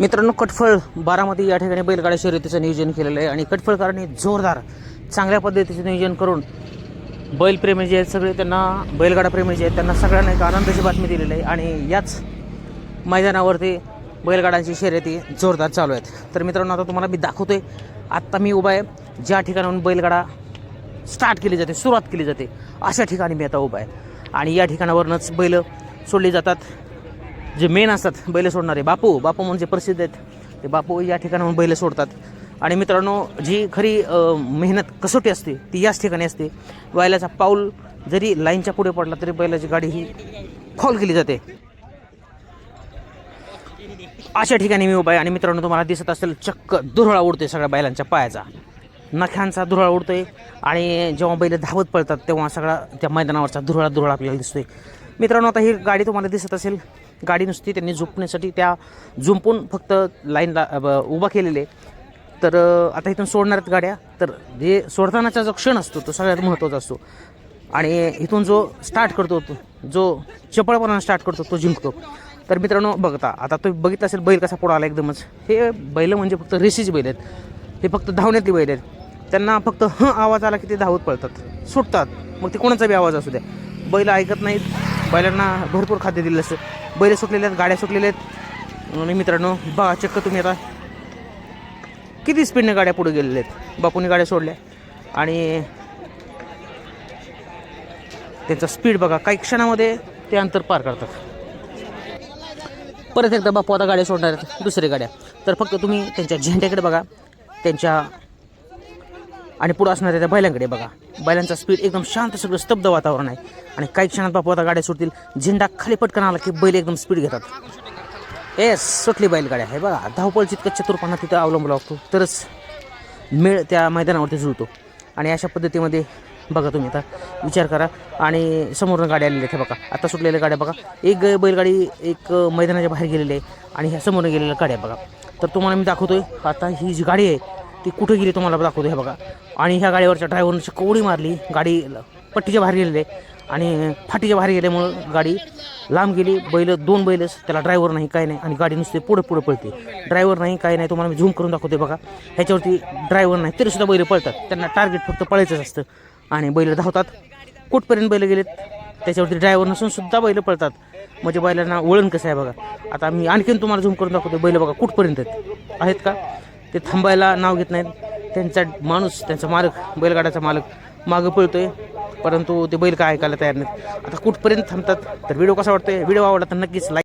मित्रांनो कटफळ बारामती या ठिकाणी बैलगाड्या शर्यतीचं नियोजन केलेलं आहे आणि कटफळकरांनी जोरदार चांगल्या पद्धतीचं नियोजन करून बैलप्रेमी जे आहेत सगळे त्यांना बैलगाडा प्रेमी जे आहेत त्यांना सगळ्यांना एक आनंदाची बातमी दिलेली आहे आणि याच मैदानावरती बैलगाड्यांची शर्यती जोरदार चालू आहेत. तर मित्रांनो आता तुम्हाला मी दाखवतो आहे आत्ता मी उभा आहे ज्या ठिकाणाहून बैलगाडा स्टार्ट केली जाते सुरुवात केली जाते अशा ठिकाणी मी आता उभा आहे. आणि या ठिकाणावरूनच बैल सोडली जातात. जे मेन असतात बैल सोडणारे. बापू बापू म्हणजे प्रसिद्ध आहेत. ते बापू या ठिकाणाहून बैल सोडतात. आणि मित्रांनो जी खरी मेहनत कसोटी असते ती याच ठिकाणी असते. बैलाचा पाऊल जरी लाईनच्या पुढे पडला तरी बैलाची गाडी ही खोल केली जाते. अशा ठिकाणी मी उभा आहे आणि मित्रांनो तुम्हाला दिसत असेल चक्क दुरळा उडतोय सगळ्या बैलांच्या पायाचा. नख्यांचा दुरळा उडतोय आणि जेव्हा बैल धावत पळतात तेव्हा सगळा त्या मैदानावरचा दुरळा दुरळा आपल्याला दिसतोय. मित्रांनो आता ही गाडी तुम्हाला दिसत असेल गाडी नुसती त्यांनी झुंपण्यासाठी त्या झुंपून फक्त लाईनला ब- उभा केलेले. तर आता इथून सोडणार आहेत गाड्या. तर जे सोडतानाचा जो क्षण असतो तो सगळ्यात महत्त्वाचा असतो. आणि इथून जो स्टार्ट करतो तो जो चपळपणा स्टार्ट करतो तो जिंकतो. तर मित्रांनो बघता आता तो बघितला असेल बैल कसा पुढं आला एकदमच. हे बैल म्हणजे फक्त रेसीचे बैल आहेत. हे फक्त धावण्यातली बैल आहेत. त्यांना फक्त ह आवाज आला की ते धावत पळतात. सुटतात. मग ते कोणाचा बी आवाज असू द्या. बैल ऐकत नाहीत. बैलांना भरपूर खाद्य दिलं असतं बैल सुटलेले आहेत गाड्या सुटलेल्या आहेत. आणि मित्रांनो बा चक्क तुम्ही आता किती स्पीडने गाड्या पुढे गेलेल्या आहेत. बापूने गाड्या सोडल्या. आणि त्यांचा स्पीड बघा काही क्षणामध्ये ते अंतर पार करतात. परत एकदा बापू आता गाड्या सोडणार आहेत दुसऱ्या गाड्या. तर फक्त तुम्ही त्यांच्या झेंड्याकडे बघा. त्यांच्या आणि पुढं असणाऱ्या त्या बैलांकडे बघा. बैलांचा स्पीड एकदम शांत सगळं स्तब्ध वातावरण आहे. आणि काही क्षणात बापू आता गाड्या सुटतील. झेंडा खाली पटकन आला की बैल एकदम स्पीड घेतात. एस सुटली बैलगाड्या. हे बघा धावपळ जितकं चतुर्पणा तिथं अवलंबला लागतो. तरच मेळ त्या मैदानावरती जुळतो आणि अशा पद्धतीमध्ये बघा तुम्ही आता विचार करा. आणि समोरून गाड्या आलेल्या आहेत बघा. आता सुटलेल्या गाड्या बघा. एक बैलगाडी एक मैदानाच्या बाहेर गेलेली आहे. आणि ह्या समोरून गेलेल्या गाड्या बघा. तर तुम्हाला मी दाखवतोय आता ही जी गाडी आहे ती कुठे गेली तुम्हाला दाखवतो हे बघा. आणि ह्या गाडीवरच्या ड्रायव्हरची कवडी मारली गाडी पट्टीच्या बाहेर गेलेली. आहे आणि फाटीच्या बाहेर गेल्यामुळं गाडी लांब गेली. बैल दोन बैलच त्याला ड्रायव्हर नाही काय नाही. आणि गाडी नुसते पुढे पुढे पळते. ड्रायव्हर नाही काय नाही. तुम्हाला मी झूम करून दाखवते बघा. ह्याच्यावरती ड्रायव्हर नाही. तरीसुद्धा बैल पळतात. त्यांना टार्गेट फक्त पळायचंच असतं. आणि बैल धावतात. कुठपर्यंत बैल गेलेत? त्याच्यावरती ड्रायव्हर नसून सुद्धा बैल पळतात. म्हणजे बैलांना वळण कसं आहे बघा. आता मी आणखीन तुम्हाला झूम करून दाखवते. बैल बघा कुठपर्यंत आहेत का? ते थांबायला नाव घेत नाहीत. त्यांचा माणूस त्यांचा मालक बैलगाड्याचा मालक मागं पळतोय. परंतु ते बैल काय ऐकायला तयार नाहीत. आता कुठपर्यंत थांबतात तर व्हिडिओ कसा वाटतोय? व्हिडिओ आवडला तर नक्कीच लाईक